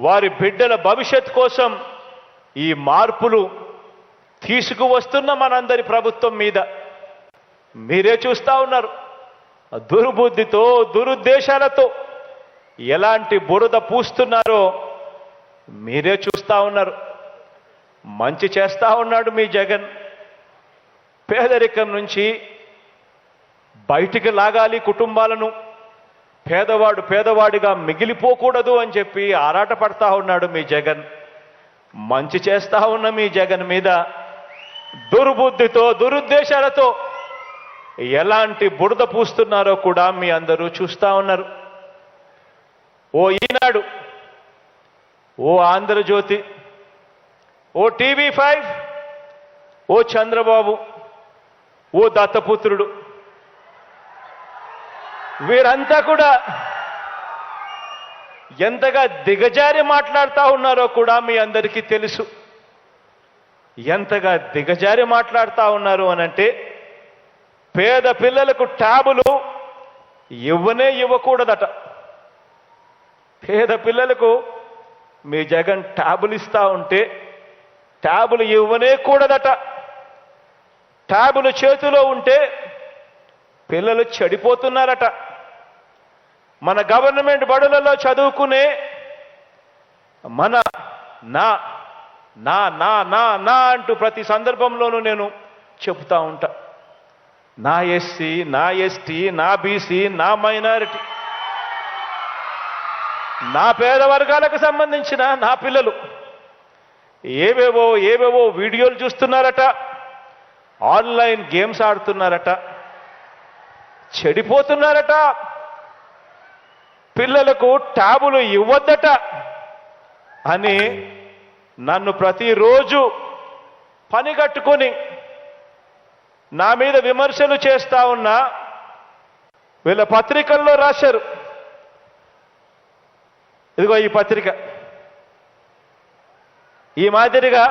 వారి బిడ్డల భవిష్యత్ కోసం ఈ మార్పులు తీసుకువస్తున్న మనందరి ప్రభుత్వం మీద. మీరే చూస్తా ఉన్నారు. దుర్బుద్ధితో దురుద్దేశాలతో ఎలాంటి బురద పూస్తున్నారో మీరే చూస్తా ఉన్నారు. మంచి చేస్తూ ఉన్నాడు మీ జగన్. పేదరికం నుంచి బయటికి లాగాలి కుటుంబాలను. పేదవాడు పేదవాడిగా మిగిలిపోకూడదు అని చెప్పి ఆరాటపడతా ఉన్నాడు మీ జగన్. మంచి చేస్తా ఉన్న మీ జగన్ మీద దుర్బుద్ధితో దురుద్దేశాలతో ఎలాంటి బురద పూస్తున్నారో కూడా మీ అందరూ చూస్తా ఉన్నారు. ఓ ఈనాడు ఓ ఆంధ్రజ్యోతి ఓ టీవీ ఫైవ్ ఓ చంద్రబాబు ఓ దత్తపుత్రుడు వీరంతా కూడా ఎంతగా దిగజారి మాట్లాడుతూ ఉన్నారో కూడా మీ అందరికీ తెలుసు. ఎంతగా దిగజారి మాట్లాడుతూ ఉన్నారు అనంటే పేద పిల్లలకు ట్యాబులు ఇవ్వనే ఇవ్వకూడదట. పేద పిల్లలకు మీ జగన్ ట్యాబులు ఇస్తూ ఉంటే ట్యాబులు ఇవ్వనే కూడదట. ట్యాబులు చేతిలో ఉంటే పిల్లలు చెడిపోతున్నారట. మన గవర్నమెంట్ బడులలో చదువుకునే మన నా నా నా నా నా అంటూ ప్రతి సందర్భంలోనూ నేను చెబుతా ఉంటా. నా ఎస్సీ నా ఎస్టీ నా బీసీ నా మైనారిటీ నా పేద వర్గాలకు సంబంధించిన నా పిల్లలు ఏవేవో ఏవేవో వీడియోలు చూస్తున్నారట ఆన్లైన్ గేమ్స్ ఆడుతున్నారట చెడిపోతున్నారట పిల్లలకు ట్యాబులు ఇవ్వద్దట అని నన్ను ప్రతిరోజు పని కట్టుకొని నా మీద విమర్శలు చేస్తా ఉన్నా వీళ్ళ పత్రికల్లో రాశారు. ఇదిగో ఈ పత్రిక. ఈ మాదిరిగా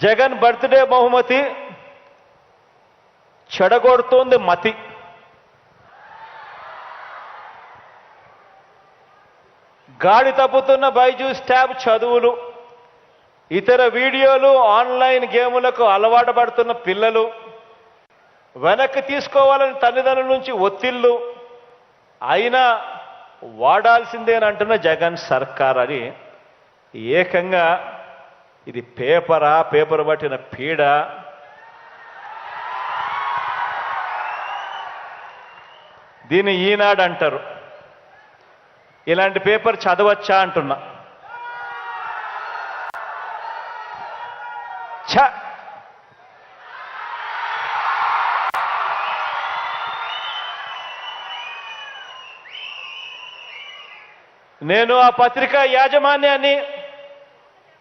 జగన్ బర్త్డే బహుమతి చెడగొడుతోంది మతి. గాడి తప్పుతున్న బైజూస్ ట్యాబ్ చదువులు ఇతర వీడియోలు ఆన్లైన్ గేములకు అలవాటు పడుతున్న పిల్లలు వెనక్కి తీసుకోవాలని తల్లిదండ్రుల నుంచి ఒత్తిళ్ళు అయినా వాడాల్సిందేనంటున్న జగన్ సర్కార్ అని ఏకంగా ఇది పేపరా పేపర్ పట్టిన పీడ. దీన్ని ఈనాడు అంటారు. ఇలాంటి పేపర్ చదవచ్చా అంటున్నా. ఛ! నేను ఆ పత్రిక యాజమాన్యాన్ని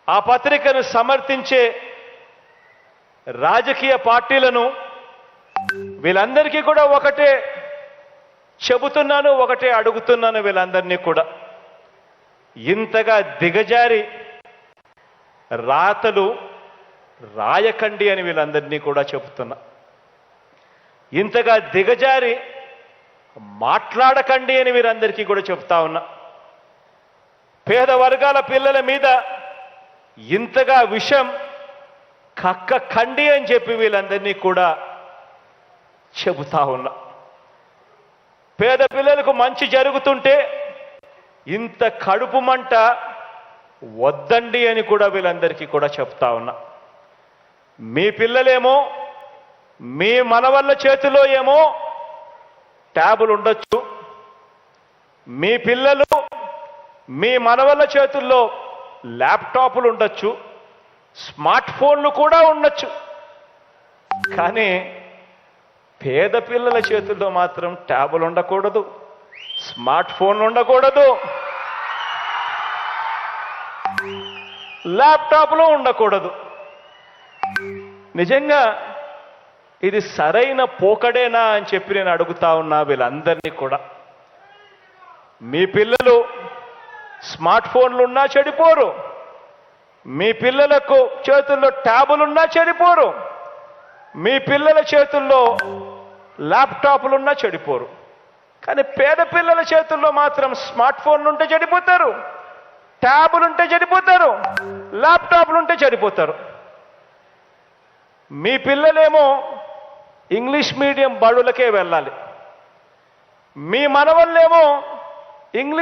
ఆ పత్రికను సమర్థించే రాజకీయ పార్టీలను వీళ్ళందరికీ కూడా ఒకటే చెబుతున్నాను ఒకటే అడుగుతున్నాను వీళ్ళందరినీ కూడా. ఇంతగా దిగజారి రాతలు రాయకండి అని వీళ్ళందరినీ కూడా చెబుతున్నా. ఇంతగా దిగజారి మాట్లాడకండి అని వీరందరికీ కూడా చెప్తా ఉన్నా. పేద వర్గాల పిల్లల మీద ఇంతగా విషం కక్క కండి అని చెప్పి వీళ్ళందరినీ కూడా చెబుతా ఉన్నా. పేద పిల్లలకు మంచి జరుగుతుంటే ఇంత కడుపు మంట వద్దండి అని కూడా వీళ్ళందరికీ కూడా చెప్తా ఉన్నా. మీ పిల్లలేమో మీ మనవళ్ళ చేతిలో ఏమో ట్యాబులు ఉండొచ్చు. మీ పిల్లలు మీ మనవళ్ళ చేతుల్లో ల్యాప్టాప్లు ఉండొచ్చు. స్మార్ట్ ఫోన్లు కూడా ఉండొచ్చు. కానీ పేద పిల్లల చేతుల్లో మాత్రం ట్యాబులు ఉండకూడదు స్మార్ట్ ఫోన్లు ఉండకూడదు ల్యాప్టాప్లో ఉండకూడదు. నిజంగా ఇది సరైన పోకడేనా అని చెప్పి నేను అడుగుతా ఉన్నా వీళ్ళందరినీ కూడా. మీ పిల్లలు స్మార్ట్ ఫోన్లున్నా చెడిపోరు. మీ పిల్లలకు చేతుల్లో ట్యాబులున్నా చెడిపోరు. మీ పిల్లల చేతుల్లో ల్యాప్టాప్లున్నా చెడిపోరు. కానీ పేద పిల్లల చేతుల్లో మాత్రం స్మార్ట్ ఫోన్లు ఉంటే చెడిపోతారు. ట్యాబులుంటే చెడిపోతారు. ల్యాప్టాప్లుంటే చెడిపోతారు. మీ పిల్లలేమో ఇంగ్లీష్ మీడియం బడులకే వెళ్ళాలి. మీ మనవళ్ళేమో ఇంగ్లీష్